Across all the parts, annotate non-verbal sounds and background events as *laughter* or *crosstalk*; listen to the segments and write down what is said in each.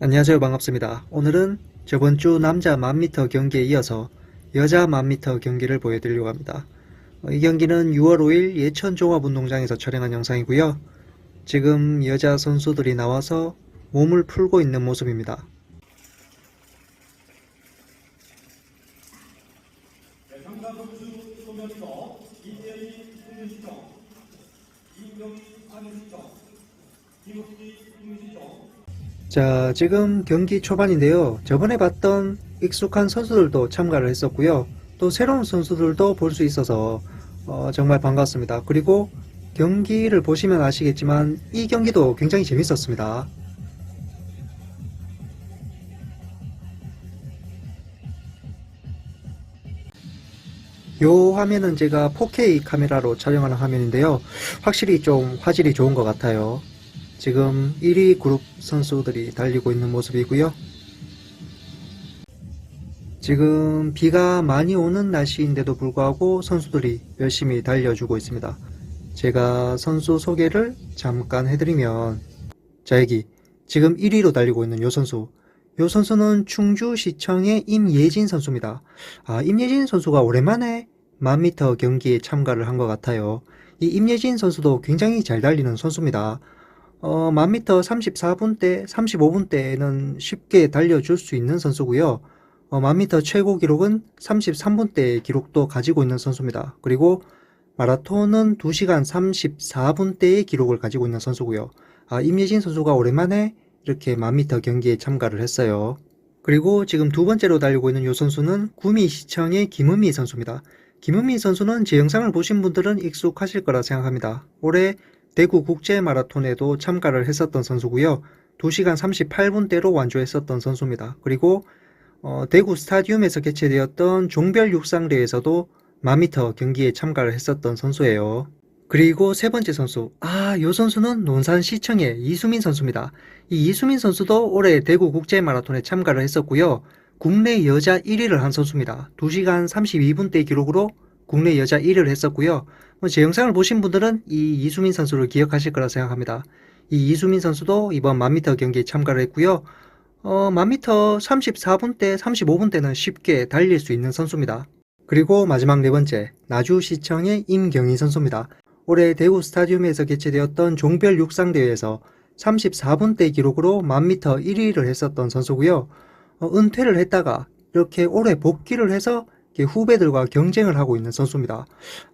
안녕하세요 반갑습니다. 오늘은 저번 주 남자 만미터 경기에 이어서 여자 만미터 경기를 보여드리려고 합니다. 어, 이 경기는 6월 5일 예천 종합운동장에서 촬영한 영상이고요. 지금 여자 선수들이 나와서 몸을 풀고 있는 모습입니다. 자, 지금 경기 초반인데요. 저번에 봤던 익숙한 선수들도 참가를 했었고요. 또 새로운 선수들도 볼 수 있어서 어, 정말 반갑습니다. 그리고 경기를 보시면 아시겠지만 이 경기도 굉장히 재밌었습니다. 요 화면은 제가 4K 카메라로 촬영하는 화면인데요. 확실히 좀 화질이 좋은 것 같아요. 지금 1위 그룹 선수들이 달리고 있는 모습이고요. 지금 비가 많이 오는 날씨인데도 불구하고 선수들이 열심히 달려주고 있습니다. 제가 선수 소개를 잠깐 해드리면 자 여기 지금 1위로 달리고 있는 요 선수 요 선수는 충주시청의 임예진 선수입니다. 아 임예진 선수가 오랜만에 만미터 경기에 참가를 한 것 같아요. 이 임예진 선수도 굉장히 잘 달리는 선수입니다. 어, 만미터 34분대, 35분대는 쉽게 달려줄 수 있는 선수고요. 어, 만미터 최고 기록은 33분대의 기록도 가지고 있는 선수입니다. 그리고 마라톤은 2시간 34분대의 기록을 가지고 있는 선수고요. 아, 임예진 선수가 오랜만에 이렇게 만미터 경기에 참가를 했어요. 그리고 지금 두 번째로 달리고 있는 이 선수는 구미 시청의 김은미 선수입니다. 김은미 선수는 제 영상을 보신 분들은 익숙하실 거라 생각합니다. 올해 대구 국제 마라톤에도 참가를 했었던 선수고요. 2시간 38분대로 완주했었던 선수입니다. 그리고 어, 대구 스타디움에서 개최되었던 종별 육상대회에서도 만미터 경기에 참가를 했었던 선수예요. 그리고 세 번째 선수, 아, 요 선수는 논산시청의 이수민 선수입니다. 이 이수민 선수도 올해 대구 국제 마라톤에 참가를 했었고요. 국내 여자 1위를 한 선수입니다. 2시간 32분대 기록으로 국내 여자 1위를 했었고요. 뭐제 영상을 보신 분들은 이 이수민 선수를 기억하실 거라 생각합니다. 이 이수민 선수도 이번 만미터 경기에 참가를 했고요. 어, 만미터 34분대, 35분대는 쉽게 달릴 수 있는 선수입니다. 그리고 마지막 네 번째, 나주시청의 임경희 선수입니다. 올해 대구 스타디움에서 개최되었던 종별 육상대회에서 34분대 기록으로 만미터 1위를 했었던 선수고요. 어, 은퇴를 했다가 이렇게 올해 복귀를 해서 후배들과 경쟁을 하고 있는 선수입니다.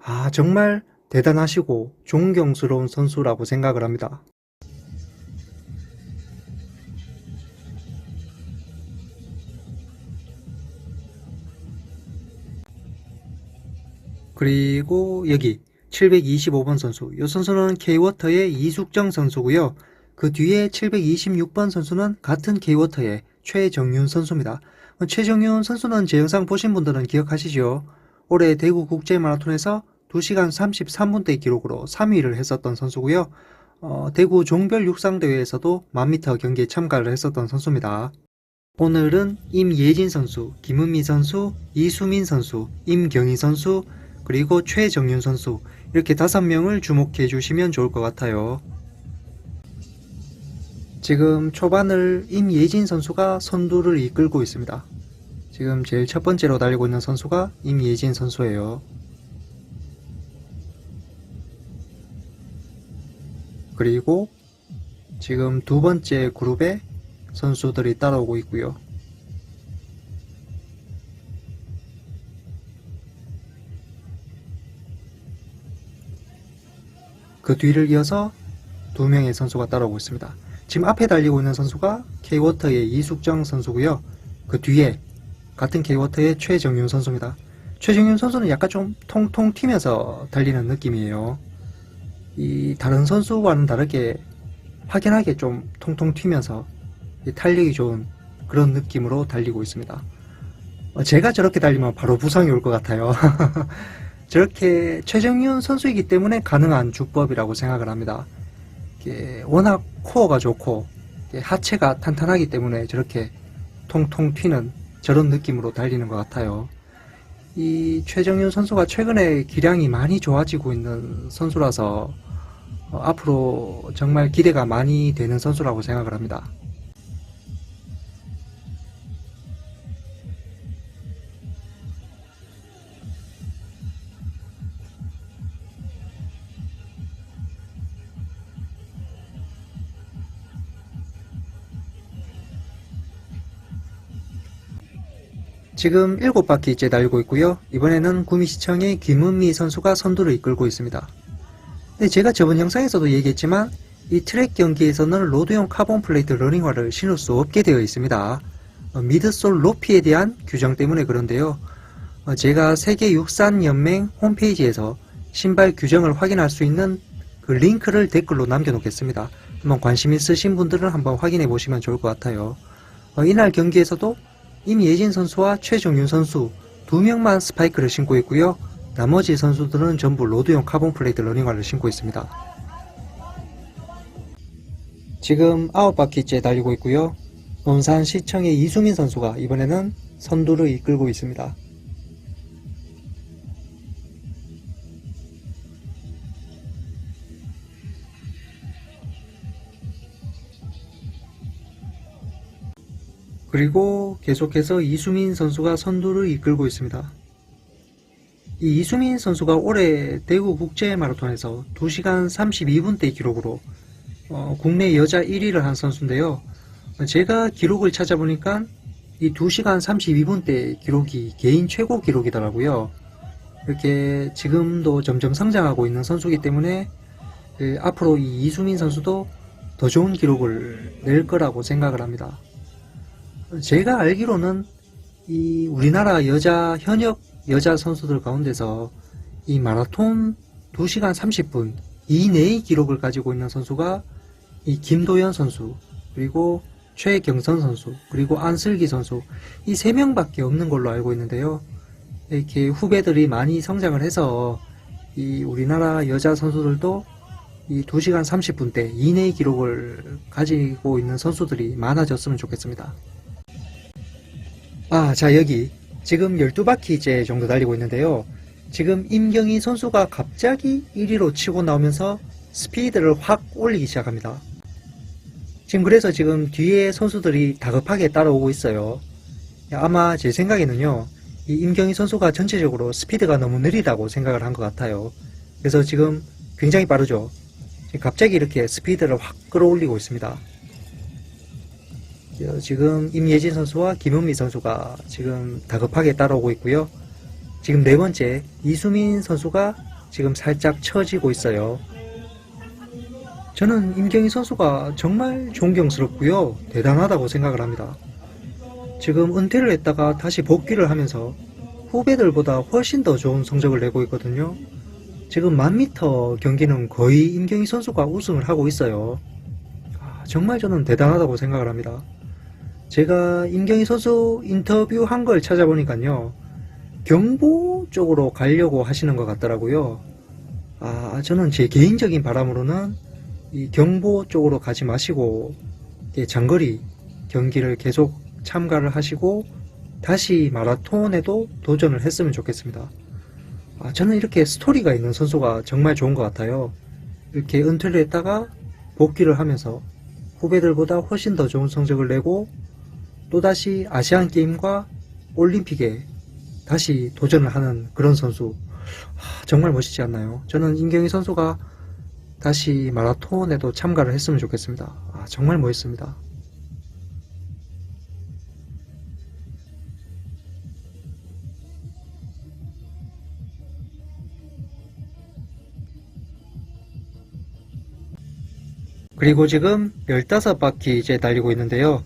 아, 정말 대단하시고 존경스러운 선수라고 생각을 합니다. 그리고 여기 725번 선수. 이 선수는 K워터의 이숙정 선수고요. 그 뒤에 726번 선수는 같은 K워터의 최정윤 선수입니다. 최정윤 선수는 제 영상 보신 분들은 기억하시죠? 올해 대구 국제 마라톤에서 2시간 33분대 기록으로 3위를 했었던 선수고요. 어, 대구 종별 육상대회에서도 만미터 경기에 참가를 했었던 선수입니다. 오늘은 임예진 선수, 김은미 선수, 이수민 선수, 임경희 선수, 그리고 최정윤 선수 이렇게 다섯 명을 주목해 주시면 좋을 것 같아요. 지금 초반을 임예진 선수가 선두를 이끌고 있습니다. 지금 제일 첫 번째로 달리고 있는 선수가 임예진 선수예요. 그리고 지금 두 번째 그룹에 선수들이 따라오고 있고요. 그 뒤를 이어서 두 명의 선수가 따라오고 있습니다. 지금 앞에 달리고 있는 선수가 K워터의 이숙정 선수고요. 그 뒤에 같은 K워터의 최정윤 선수입니다. 최정윤 선수는 약간 좀 통통 튀면서 달리는 느낌이에요. 이 다른 선수와는 다르게 확연하게 좀 통통 튀면서 이 탄력이 좋은 그런 느낌으로 달리고 있습니다. 어, 제가 저렇게 달리면 바로 부상이 올 것 같아요. *laughs* 저렇게 최정윤 선수이기 때문에 가능한 주법이라고 생각을 합니다. 이게 워낙 코어가 좋고 이게 하체가 탄탄하기 때문에 저렇게 통통 튀는 저런 느낌으로 달리는 것 같아요. 이 최정윤 선수가 최근에 기량이 많이 좋아지고 있는 선수라서 어, 앞으로 정말 기대가 많이 되는 선수라고 생각을 합니다. 지금 7바퀴째 달리고 있고요. 이번에는 구미시청의 김은미 선수가 선두를 이끌고 있습니다. 네, 제가 저번 영상에서도 얘기했지만 이 트랙 경기에서는 로드용 카본 플레이트 러닝화를 신을 수 없게 되어 있습니다. 어, 미드솔 높이에 대한 규정 때문에 그런데요. 어, 제가 세계 육산 연맹 홈페이지에서 신발 규정을 확인할 수 있는 그 링크를 댓글로 남겨놓겠습니다. 한번 관심 있으신 분들은 한번 확인해 보시면 좋을 것 같아요. 어, 이날 경기에서도 임예진 선수와 최종윤 선수 두 명만 스파이크를 신고 있고요. 나머지 선수들은 전부 로드용 카본 플레이트 러닝화를 신고 있습니다. 지금 9바퀴째 달리고 있고요. 논산시청의 이수민 선수가 이번에는 선두를 이끌고 있습니다. 그리고 계속해서 이수민 선수가 선두를 이끌고 있습니다. 이 이수민 선수가 올해 대구 국제 마라톤에서 2시간 32분대 기록으로 어, 국내 여자 1위를 한 선수인데요. 제가 기록을 찾아보니까 이 2시간 32분대 기록이 개인 최고 기록이더라고요. 이렇게 지금도 점점 성장하고 있는 선수이기 때문에 그 앞으로 이 이수민 선수도 더 좋은 기록을 낼 거라고 생각을 합니다. 제가 알기로는 이 우리나라 여자 현역 여자 선수들 가운데서 이 마라톤 2시간 30분 이내의 기록을 가지고 있는 선수가 이 김도연 선수 그리고 최경선 선수 그리고 안슬기 선수 이 세 명밖에 없는 걸로 알고 있는데요. 이렇게 후배들이 많이 성장을 해서 이 우리나라 여자 선수들도 이 2시간 30분대 이내의 기록을 가지고 있는 선수들이 많아졌으면 좋겠습니다. 아, 자, 여기 지금 12바퀴째 정도 달리고 있는데요. 지금 임경희 선수가 갑자기 1위로 치고 나오면서 스피드를 확 올리기 시작합니다. 지금 그래서 지금 뒤에 선수들이 다급하게 따라오고 있어요. 아마 제 생각에는요, 이 임경희 선수가 전체적으로 스피드가 너무 느리다고 생각을 한 것 같아요. 그래서 지금 굉장히 빠르죠. 갑자기 이렇게 스피드를 확 끌어올리고 있습니다. 어, 지금 임예진 선수와 김은미 선수가 지금 다급하게 따라오고 있고요. 지금 네 번째 이수민 선수가 지금 살짝 처지고 있어요. 저는 임경희 선수가 정말 존경스럽고요. 대단하다고 생각을 합니다. 지금 은퇴를 했다가 다시 복귀를 하면서 후배들보다 훨씬 더 좋은 성적을 내고 있거든요. 지금 만미터 경기는 거의 임경희 선수가 우승을 하고 있어요. 아, 정말 저는 대단하다고 생각을 합니다. 제가 임경희 선수 인터뷰 한 걸 찾아보니까요. 경보 쪽으로 가려고 하시는 것 같더라고요. 아, 저는 제 개인적인 바람으로는 이 경보 쪽으로 가지 마시고 장거리 경기를 계속 참가를 하시고 다시 마라톤에도 도전을 했으면 좋겠습니다. 아, 저는 이렇게 스토리가 있는 선수가 정말 좋은 것 같아요. 이렇게 은퇴를 했다가 복귀를 하면서 후배들보다 훨씬 더 좋은 성적을 내고 또다시 아시안 게임과 올림픽에 다시 도전을 하는 그런 선수 하, 정말 멋있지 않나요? 저는 임경희 선수가 다시 마라톤에도 참가를 했으면 좋겠습니다. 아, 정말 멋있습니다. 그리고 지금 15바퀴 이제 달리고 있는데요.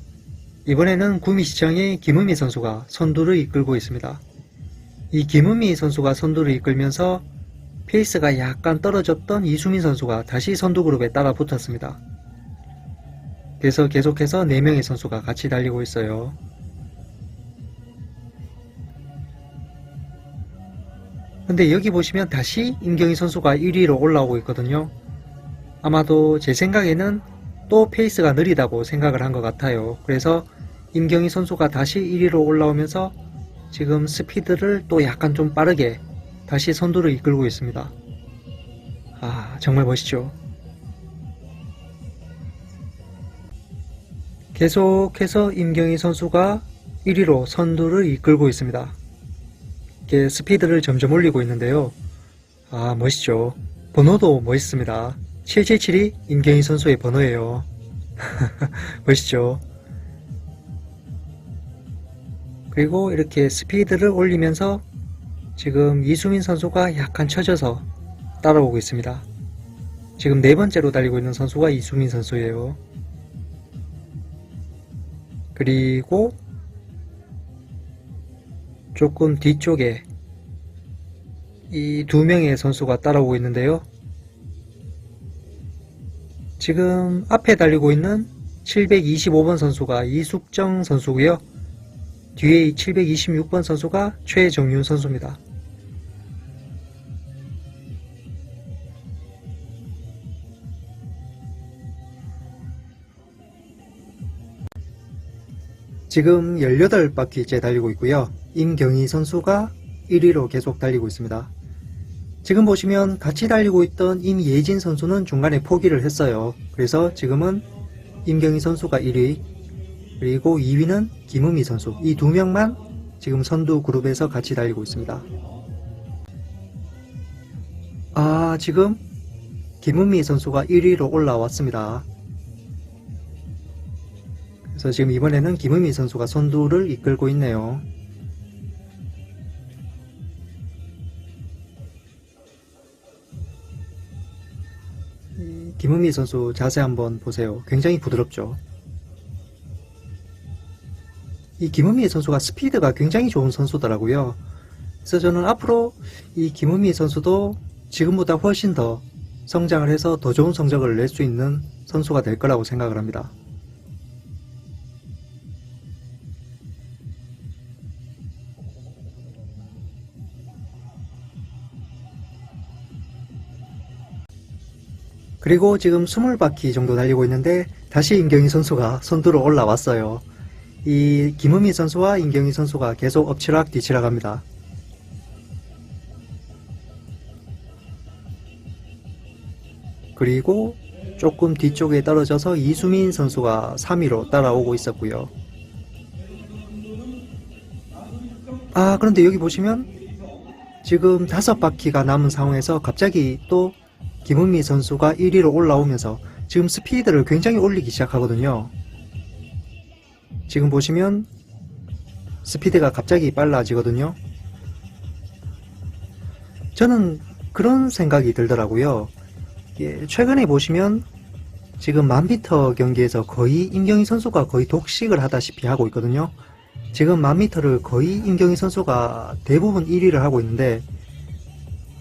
이번에는 구미시청의 김은미 선수가 선두를 이끌고 있습니다. 이 김은미 선수가 선두를 이끌면서 페이스가 약간 떨어졌던 이수민 선수가 다시 선두 그룹에 따라 붙었습니다. 그래서 계속해서 4명의 선수가 같이 달리고 있어요. 근데 여기 보시면 다시 임경희 선수가 1위로 올라오고 있거든요. 아마도 제 생각에는 또 페이스가 느리다고 생각을 한 것 같아요. 그래서 임경희 선수가 다시 1위로 올라오면서 지금 스피드를 또 약간 좀 빠르게 다시 선두를 이끌고 있습니다. 아, 정말 멋있죠. 계속해서 임경희 선수가 1위로 선두를 이끌고 있습니다. 이렇게 스피드를 점점 올리고 있는데요. 아, 멋있죠. 번호도 멋있습니다. 777이 임경희 선수의 번호예요. *laughs* 멋있죠. 그리고 이렇게 스피드를 올리면서 지금 이수민 선수가 약간 처져서 따라오고 있습니다. 지금 네 번째로 달리고 있는 선수가 이수민 선수예요. 그리고 조금 뒤쪽에 이 두 명의 선수가 따라오고 있는데요. 지금 앞에 달리고 있는 725번 선수가 이숙정 선수고요. 뒤에 726번 선수가 최정윤 선수입니다. 지금 18바퀴째 달리고 있고요. 임경희 선수가 1위로 계속 달리고 있습니다. 지금 보시면 같이 달리고 있던 임예진 선수는 중간에 포기를 했어요. 그래서 지금은 임경희 선수가 1위, 그리고 2위는 김은미 선수. 이 두 명만 지금 선두 그룹에서 같이 달리고 있습니다. 아, 지금 김은미 선수가 1위로 올라왔습니다. 그래서 지금 이번에는 김은미 선수가 선두를 이끌고 있네요. 이 김은미 선수 자세 한번 보세요. 굉장히 부드럽죠. 이 김은미 선수가 스피드가 굉장히 좋은 선수더라고요. 그래서 저는 앞으로 이 김은미 선수도 지금보다 훨씬 더 성장을 해서 더 좋은 성적을 낼 수 있는 선수가 될 거라고 생각을 합니다. 그리고 지금 20바퀴 정도 달리고 있는데 다시 임경희 선수가 선두로 올라왔어요. 이 김은미 선수와 임경희 선수가 계속 엎치락 뒤치락 합니다. 그리고 조금 뒤쪽에 떨어져서 이수민 선수가 3위로 따라오고 있었고요. 아, 그런데 여기 보시면 지금 다섯 바퀴가 남은 상황에서 갑자기 또 김은미 선수가 1위로 올라오면서 지금 스피드를 굉장히 올리기 시작하거든요. 지금 보시면 스피드가 갑자기 빨라지거든요. 저는 그런 생각이 들더라고요. 예, 최근에 보시면 지금 만미터 경기에서 거의 임경희 선수가 거의 독식을 하다시피 하고 있거든요. 지금 만미터를 거의 임경희 선수가 대부분 1위를 하고 있는데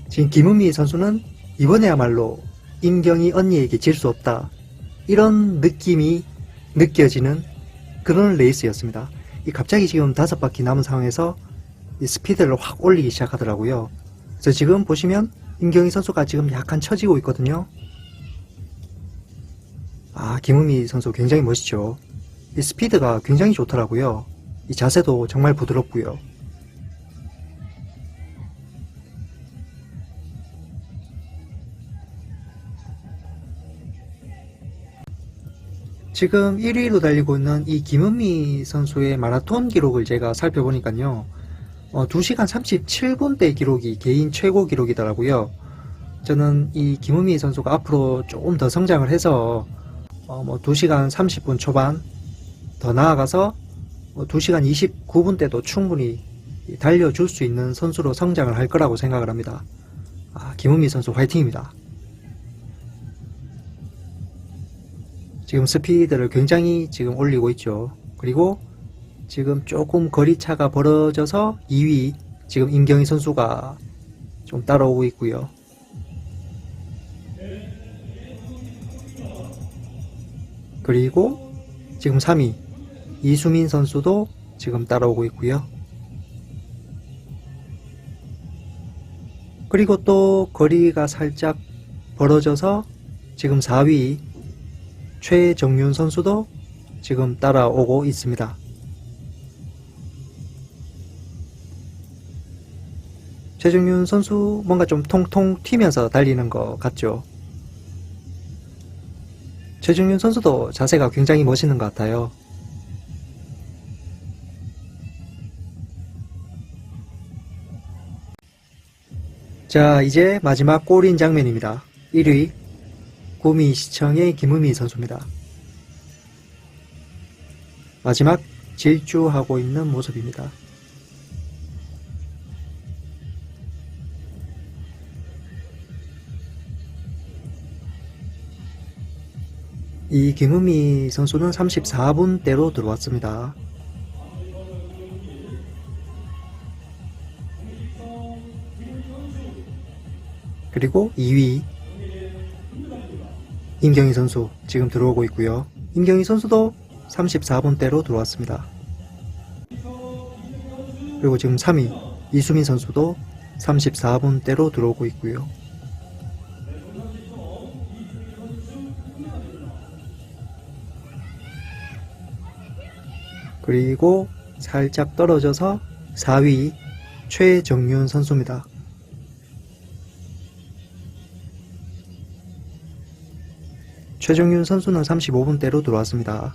지금 김은미 선수는 이번에야말로 임경희 언니에게 질 수 없다. 이런 느낌이 느껴지는 그런 레이스였습니다. 이 갑자기 지금 다섯 바퀴 남은 상황에서 이 스피드를 확 올리기 시작하더라고요. 그래서 지금 보시면 임경희 선수가 지금 약간 처지고 있거든요. 아, 김은미 선수 굉장히 멋있죠. 이 스피드가 굉장히 좋더라고요. 이 자세도 정말 부드럽고요. 지금 1위로 달리고 있는 이 김은미 선수의 마라톤 기록을 제가 살펴보니까요. 어, 2시간 37분대 기록이 개인 최고 기록이더라고요. 저는 이 김은미 선수가 앞으로 조금 더 성장을 해서 어, 뭐 2시간 30분 초반 더 나아가서 뭐 2시간 29분대도 충분히 달려줄 수 있는 선수로 성장을 할 거라고 생각을 합니다. 아, 김은미 선수 화이팅입니다. 지금 스피드를 굉장히 지금 올리고 있죠. 그리고 지금 조금 거리차가 벌어져서 2위 지금 임경희 선수가 좀 따라오고 있고요. 그리고 지금 3위 이수민 선수도 지금 따라오고 있고요. 그리고 또 거리가 살짝 벌어져서 지금 4위 최정윤 선수도 지금 따라오고 있습니다. 최정윤 선수 뭔가 좀 통통 튀면서 달리는 것 같죠? 최정윤 선수도 자세가 굉장히 멋있는 것 같아요. 자, 이제 마지막 골인 장면입니다. 1위 구미시청의 김은미 선수입니다. 마지막 질주하고 있는 모습입니다. 이 김은미 선수는 34분대로 들어왔습니다. 그리고 2위 임경희 선수 지금 들어오고 있고요. 임경희 선수도 34분대로 들어왔습니다. 그리고 지금 3위 이수민 선수도 34분대로 들어오고 있고요. 그리고 살짝 떨어져서 4위 최정윤 선수입니다. 최정윤 선수는 35분대로 들어왔습니다.